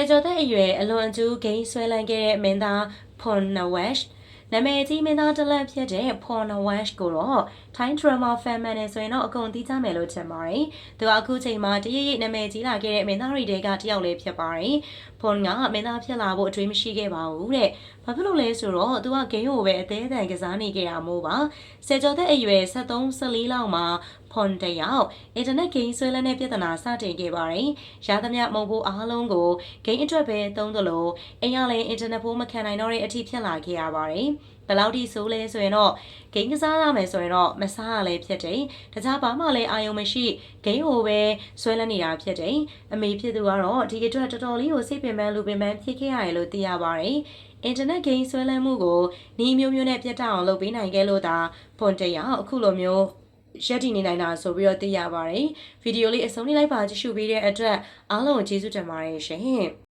စေကျော်သက်အရွယ်အလွန်အကျူးဂိမ်းဆွဲလန်းခဲ့တဲ့မင်းသားဖွန်နဝက်ရှ်နာမည်ကြီးမင်းသားတစ်လက်ဖြစ်တဲ့ဖွန်နဝက်ရှ်ကိုတော့ထိုင်းဒရမာဖန်မှန်နဲ့ဆိုရင်တော့အကုန်သိကြမယ်လို့ထင်ပါတယ်။သူကအခုချိန်မှာတရရိပ်နာမည်ကြီးလာခဲ့တဲ့မင်းသားတွေတဲကတယောက်လေးဖြစ်ပါတယ်။ဖွန်ကမင်းသားဖြစ်လာဖို့အတွေးမရှိခဲ့ပါဘူးတဲ့။ဘာဖြစ်လို့လဲဆိုတော့သူကဂိမ်းကိုပဲအသေးအံကစားနေခဲ့တာမို့ပါ။စေကျော်သက်အရွယ်73 14လောက်မှာဖွန်တယောက်အင်တာနက်ဂိမ်းဆွဲလန်းတဲ့ပြဿနာစတင်ခဲ့ပါတယ်။ရသမျှမုံဖို့အားလုံးကိုဂိမ်းအတွက်ပဲသုံးသလိုအိမ်ရလည်းအင်တာနက်ဖိုးမခံနိုင်တော့တဲ့အထိဖြစ်လာခဲ့ရပါတယ်။ဘယ်လောက်ထိဆိုးလဲဆိုရင်တော့ဂိမ်းကစားရမယ်ဆိုရင်တော့မစားရလဲဖြစ်တယ်။တခြားဘာမှလည်းအာရုံမရှိဂိမ်းကိုပဲဆွဲလန်းနေတာဖြစ်တယ်။အမေဖြစ်သူကတော့ဒီအတွက်တော်တော်လေးကိုစိတ်ပင်ပန်းလူပင်ပန်းဖြစ်ခဲ့ရတယ်လို့သိရပါတယ်။အင်တာနက်ဂိမ်းဆွဲလန်းမှုကိုနှီးမျိုးမျိုးနဲ့ပြတ်တောက်အောင်လုပ်ပေးနိုင်ခဲ့လို့သာဖွန်တရအခုလိုမျိုး ရက်တည်နေနိုင်တာဆိုပြီးတော့သိရပါတယ်။ဗီဒီယိုလေးအဆုံးလေးလိုက်ပါကြည့်ရှုပေးတဲ့အတွက်အားလုံးကိုကျေးဇူးတင်ပါတယ်ရှင်။